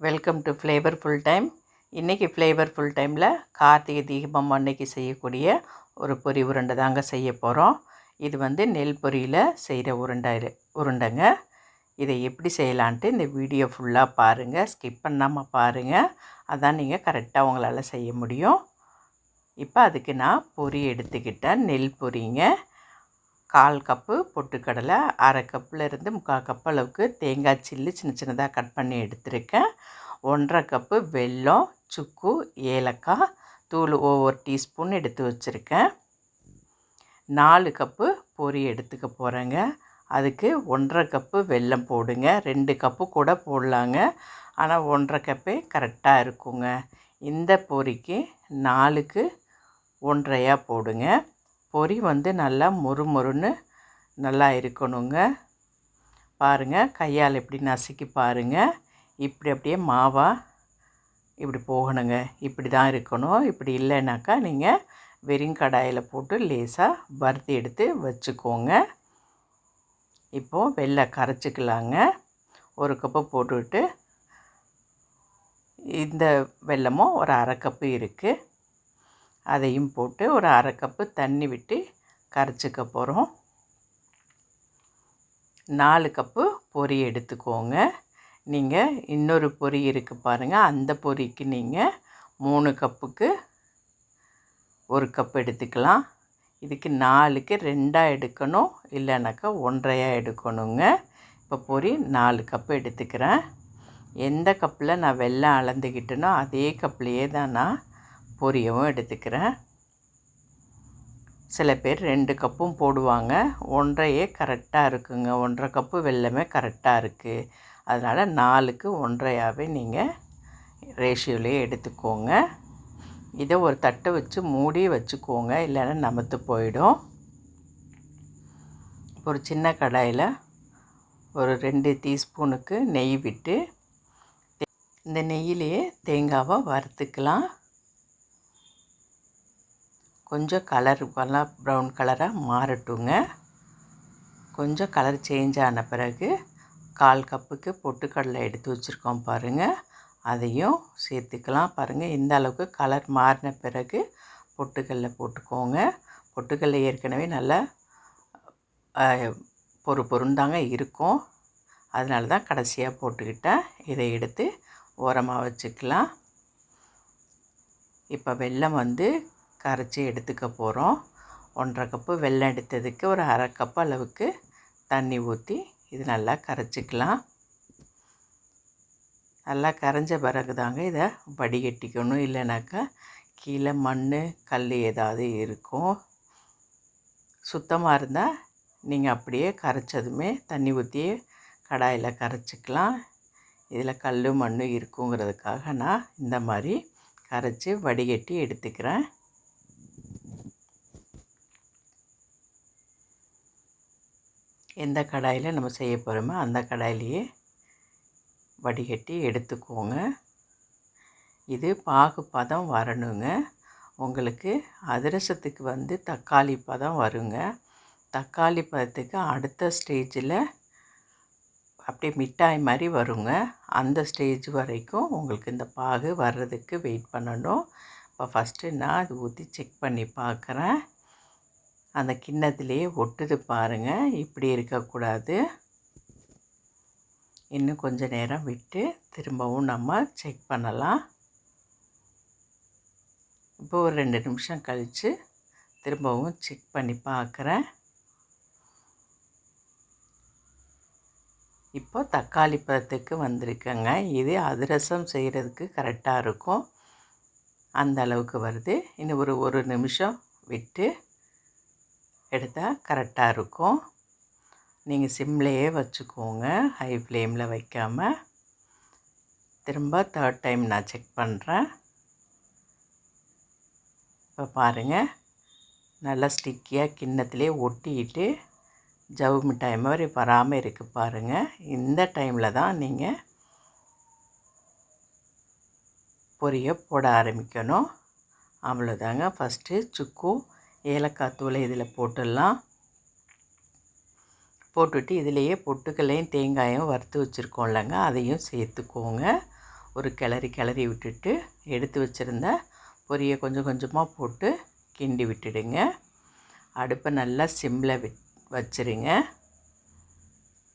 Welcome to flavour full time இன்றைக்கி flavour full டைமில் கார்த்திகை தீபம் அன்னைக்கு செய்யக்கூடிய ஒரு பொரி உருண்டை தாங்க செய்ய போகிறோம் இது வந்து நெல் பொரியில் செய்கிற உருண்டை உருண்டைங்க. இதை எப்படி செய்யலான்ட்டு இந்த வீடியோ ஃபுல்லாக பாருங்கள் ஸ்கிப் பண்ணாமல் பாருங்கள் அதான் நீங்கள் கரெக்டாக உங்களால் செய்ய முடியும். இப்போ அதுக்கு நான் பொரி எடுத்துக்கிட்டேன் நெல் பொரிங்க கால் கப்பு பொட்டுக்கடலை அரை கப்பில் இருந்து முக்கால் கப் அளவுக்கு தேங்காய் சில்லு சின்ன சின்னதாக கட் பண்ணி எடுத்திருக்கேன். ஒன்றரை கப்பு வெல்லம் சுக்கு ஏலக்காய் தூள் ஒவ்வொரு டீஸ்பூன் எடுத்து வச்சுருக்கேன். நாலு கப்பு பொரி எடுத்துக்க போகிறேங்க அதுக்கு ஒன்றரை கப்பு வெல்லம் போடுங்க. ரெண்டு கப்பு கூட போடலாங்க. ஆனால் ஒன்றரை கப்பே கரெக்டாக இருக்குங்க. இந்த பொரிக்கு நாலுக்கு ஒன்றையாக போடுங்க. பொரி வந்து நல்லா மொறுமொறுன்னு நல்லா இருக்கணுங்க. பாருங்கள் கையால் எப்படி நசுக்கி பாருங்கள் இப்படி அப்படியே மாவாக இப்படி போகணுங்க. இப்படி தான் இருக்கணும். இப்படி இல்லைனாக்கா நீங்கள் வெறும் கடாயில் போட்டு லேசாக வறுத்து எடுத்து வச்சுக்கோங்க. இப்போது வெள்ளை கரைச்சிக்கலாங்க. ஒரு கப்பு போட்டுவிட்டு இந்த வெள்ளமும் ஒரு அரை கப்பு இருக்குது அதையும் போட்டு ஒரு அரை கப்பு தண்ணி விட்டு கரைச்சிக்க போகிறோம் நாலு கப்பு பொரி எடுத்துக்கோங்க. நீங்கள் இன்னொரு பொரி இருக்குது பாருங்கள் அந்த பொரிக்கு நீங்கள் மூணு கப்புக்கு ஒரு கப் எடுத்துக்கலாம். இதுக்கு நாலுக்கு ரெண்டாக எடுக்கணும். இல்லைனாக்கா ஒன்றையாக எடுக்கணுங்க. இப்போ பொரி நாலு கப்பு எடுத்துக்கிறேன். எந்த கப்பில் நான் வெள்ளம் அளந்துக்கிட்டேனோ அதே கப்லேயே தான் நான் பொரியவும் எடுத்துக்கிறேன். சில பேர் ரெண்டு கப்பும் போடுவாங்க. ஒன்றையே கரெக்டாக இருக்குங்க. ஒன்றரை கப்பு வெள்ளமே கரெக்டாக இருக்குது அதனால் நாலுக்கு ஒன்றையாகவே நீங்கள் ரேஷியோலேயே எடுத்துக்கோங்க. இதை ஒரு தட்டை வச்சு மூடி வச்சுக்கோங்க. இல்லைன்னா நமத்து போயிடும். ஒரு சின்ன கடாயில் ஒரு ரெண்டு டீஸ்பூனுக்கு நெய் விட்டு இந்த நெய்யிலேயே தேங்காவை வறுத்துக்கலாம். கொஞ்சம் கலர் நல்லா ப்ரௌன் கலராக மாறட்டுங்க. கொஞ்சம் கலர் சேஞ்ச் ஆன பிறகு கால் கப்புக்கு பொட்டுக்கடலை எடுத்து வச்சுருக்கோம் பாருங்கள் அதையும் சேர்த்துக்கலாம் பாருங்கள் இந்த அளவுக்கு கலர் மாறின பிறகு பொட்டுக்கடலை போட்டுக்கோங்க. பொட்டுக்கடலை ஏற்கனவே நல்லா பொறு பொருந்தாங்க இருக்கும். அதனால தான் கடைசியாக போட்டுக்கிட்டேன். இதை எடுத்து ஓரமாக வச்சுக்கலாம். இப்போ வெல்லம் வந்து கரைச்சி எடுத்துக்க போகிறோம் ஒன்றரை கப்பு வெள்ளம் எடுத்ததுக்கு ஒரு அரை கப் அளவுக்கு தண்ணி ஊற்றி இது நல்லா கரைச்சிக்கலாம். நல்லா கரைஞ்ச பிறகு தாங்க இதை வடிகட்டிக்கணும். இல்லைனாக்கா கீழே மண் கல் ஏதாவது இருக்கும். சுத்தமாக இருந்தால் நீங்கள் அப்படியே கரைச்சதுமே தண்ணி ஊற்றியே கடாயில் கரைச்சிக்கலாம். இதில் கல் மண் இருக்குங்கிறதுக்காக நான் இந்த மாதிரி கரைச்சி வடிகட்டி எடுத்துக்கிறேன். எந்த கடாயில் நம்ம செய்ய போகிறோமோ அந்த கடாயிலேயே வடிகட்டி எடுத்துக்கோங்க. இது பாகு பதம் வரணுங்க. உங்களுக்கு அதிரசத்துக்கு வந்து தக்காளி பதம் வருங்க. தக்காளி பதத்துக்கு அடுத்த ஸ்டேஜில் அப்படியே மிட்டாய் மாதிரி வருங்க. அந்த ஸ்டேஜ் வரைக்கும் உங்களுக்கு இந்த பாகு வர்றதுக்கு வெயிட் பண்ணணும். இப்போ ஃபஸ்ட்டு நான் அது ஊற்றி செக் பண்ணி பார்க்குறேன். அந்த கிண்ணத்துலேயே ஒட்டுது பாருங்கள் இப்படி இருக்கக்கூடாது. இன்னும் கொஞ்சம் நேரம் விட்டு திரும்பவும் நம்ம செக் பண்ணலாம். இப்போ ஒரு ரெண்டு நிமிஷம் கழித்து திரும்பவும் செக் பண்ணி பார்க்குறேன். இப்போ தக்காளி பழத்துக்கு வந்திருக்கேங்க. இது அதிரசம் செய்கிறதுக்கு கரெக்டாக இருக்கும். அந்த அளவுக்கு வருது. இன்னும் ஒரு ஒரு நிமிஷம் விட்டு எடுத்தால் கரெக்டாக இருக்கும். நீங்கள் சிம்லேயே வச்சுக்கோங்க. ஹை ஃப்ளேமில் வைக்காமல் திரும்ப தேர்ட் டைம் நான் செக் பண்ணுறேன் இப்போ பாருங்கள் நல்லா ஸ்டிக்கியாக கிண்ணத்துலேயே ஒட்டிக்கிட்டு ஜவு மிட்டாய் மாதிரி வராமல் இருக்குது பாருங்கள் இந்த டைமில் தான் நீங்கள் பொரிய போட ஆரம்பிக்கணும். அவ்வளோதாங்க ஃபஸ்ட்டு சுக்கு ஏலக்காய் தூளை இதில் போட்டுடலாம். போட்டுட்டு இதிலையே பொட்டுக்கல்லையும் தேங்காயும் வறுத்து வச்சுருக்கோம்லங்க அதையும் சேர்த்துக்கோங்க. ஒரு கிளறி கிளறி விட்டுட்டு எடுத்து வச்சுருந்த பொரியை கொஞ்சம் கொஞ்சமாக போட்டு கிண்டி விட்டுடுங்க. அடுப்பை நல்லா சிம்மில் விட் வச்சுருங்க.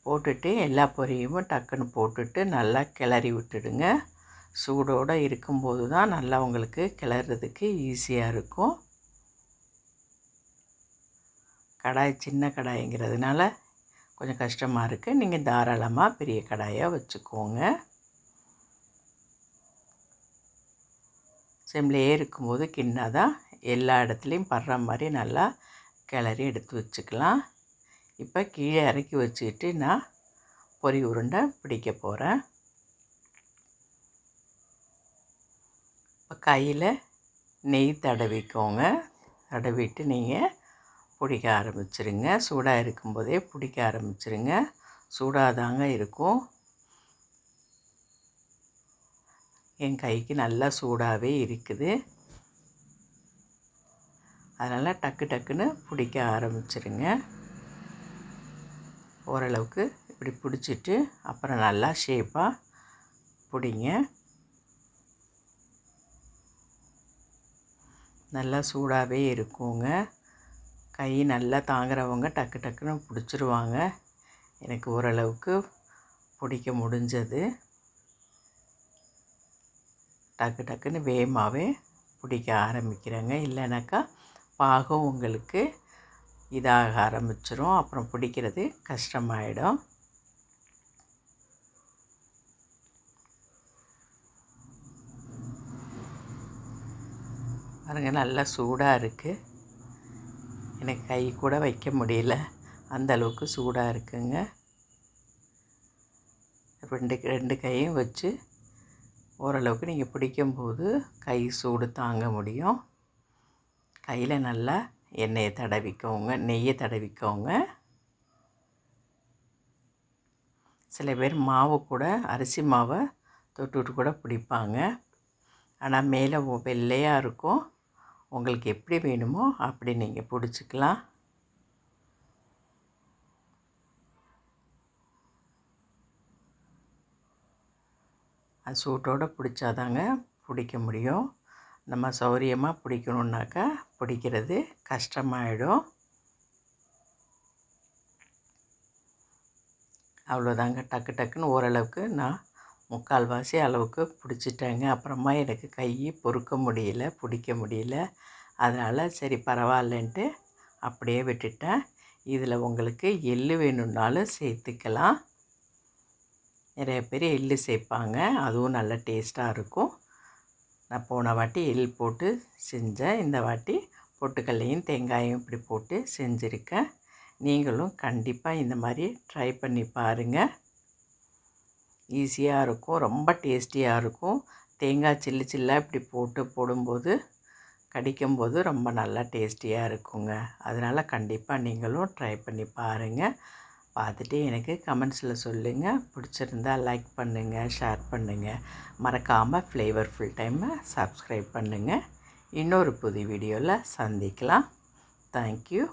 போட்டுட்டு எல்லா பொரியும் டக்குன்னு போட்டுட்டு நல்லா கிளறி விட்டுடுங்க. சூடோடு இருக்கும்போது தான் நல்லா உங்களுக்கு கிளறதுக்கு ஈஸியாக இருக்கும். கடாய் சின்ன கடாய்ங்கிறதுனால கொஞ்சம் கஷ்டமாக இருக்குது நீங்கள் தாராளமாக பெரிய கடாயாக வச்சுக்கோங்க. சிம்லேயே இருக்கும்போது கிண்ணாதான் எல்லா இடத்துலையும் படுற மாதிரி நல்லா கிளறி எடுத்து வச்சுக்கலாம். இப்போ கீழே இறக்கி வச்சுக்கிட்டு நான் பொறி உருண்டை பிடிக்க போகிறேன் இப்போ கையில் நெய் தடவிக்கோங்க. தடவிட்டு நீங்கள் பிடிக்க ஆரம்பிச்சிருங்க. சூடாக இருக்கும்போதே பிடிக்க ஆரம்பிச்சிருங்க. சூடாக தாங்க இருக்கும். என் கைக்கு நல்லா சூடாகவே இருக்குது. அதனால் டக்கு டக்குன்னு பிடிக்க ஆரம்பிச்சிருங்க. ஓரளவுக்கு இப்படி பிடிச்சிட்டு அப்புறம் நல்லா ஷேப்பாக பிடிங்க. நல்லா சூடாகவே இருக்குங்க. கை நல்லா தாங்குறவங்க டக்கு டக்குன்னு பிடிச்சிருவாங்க. எனக்கு ஓரளவுக்கு பிடிக்க முடிஞ்சது. டக்கு டக்குன்னு வேகமாகவே பிடிக்க ஆரம்பிக்கிறேங்க. இல்லைனாக்கா பாகம் உங்களுக்கு இதாக ஆரம்பிச்சிரும். அப்புறம் பிடிக்கிறது கஷ்டமாயிடும். பாருங்க நல்லா சூடாக இருக்குது எனக்கு கை கூட வைக்க முடியல. அந்த அளவுக்கு சூடாக இருக்குங்க. ரெண்டு ரெண்டு கையும் வச்சு ஓரளவுக்கு நீங்கள் பிடிக்கும்போது கை சூடு தாங்க முடியும். கையில் நல்லா எண்ணெயை தடவிக்கோங்க நெய்யை தடவிக்கோங்க. சில பேர் மாவு கூட அரிசி மாவை தொட்டுட்டு கூட பிடிப்பாங்க. ஆனால் மேலே வெள்ளையாக இருக்கும். உங்களுக்கு எப்படி வேணுமோ அப்படி நீங்கள் பிடிச்சிக்கலாம். அது சூட்டோடு பிடிச்சாதாங்க பிடிக்க முடியும். நம்ம சௌரியமாக பிடிக்கணுன்னாக்கா பிடிக்கிறது கஷ்டமாயிடும். அவ்வளோதாங்க. டக்கு டக்குன்னு ஓரளவுக்கு நான் முக்கால்வாசி அளவுக்கு பிடிச்சிட்டேங்க. அப்புறமா எனக்கு கை பொறுக்க முடியல பிடிக்க முடியல. அதனால் சரி பரவாயில்லன்ட்டு அப்படியே விட்டுட்டேன். இதில் உங்களுக்கு எள் வேணும்னாலும் சேர்த்துக்கலாம். நிறைய பேர் எள் சேர்ப்பாங்க. அதுவும் நல்ல டேஸ்ட்டாக இருக்கும். நான் போன வாட்டி எள் போட்டு செஞ்சேன். இந்த வாட்டி பொட்டுக்கல்லையும் தேங்காயும் இப்படி போட்டு செஞ்சுருக்கேன். நீங்களும் கண்டிப்பாக இந்த மாதிரி ட்ரை பண்ணி பாருங்கள் ஈஸியாக இருக்கும் ரொம்ப டேஸ்டியாக இருக்கும். தேங்காய் சில்லு சில்லாக இப்படி போட்டு போடும்போது கடிக்கும்போது ரொம்ப நல்லா டேஸ்டியாக இருக்குங்க. அதனால் கண்டிப்பாக நீங்களும் ட்ரை பண்ணி பாருங்கள் பார்த்துட்டு எனக்கு கமெண்ட்ஸில் சொல்லுங்கள் பிடிச்சிருந்தா லைக் பண்ணுங்கள் ஷேர் பண்ணுங்கள் மறக்காமல் ஃப்ளேவர் ஃபுல் டைமை சப்ஸ்கிரைப் பண்ணுங்கள் இன்னொரு புது வீடியோவில் சந்திக்கலாம். தேங்க்யூ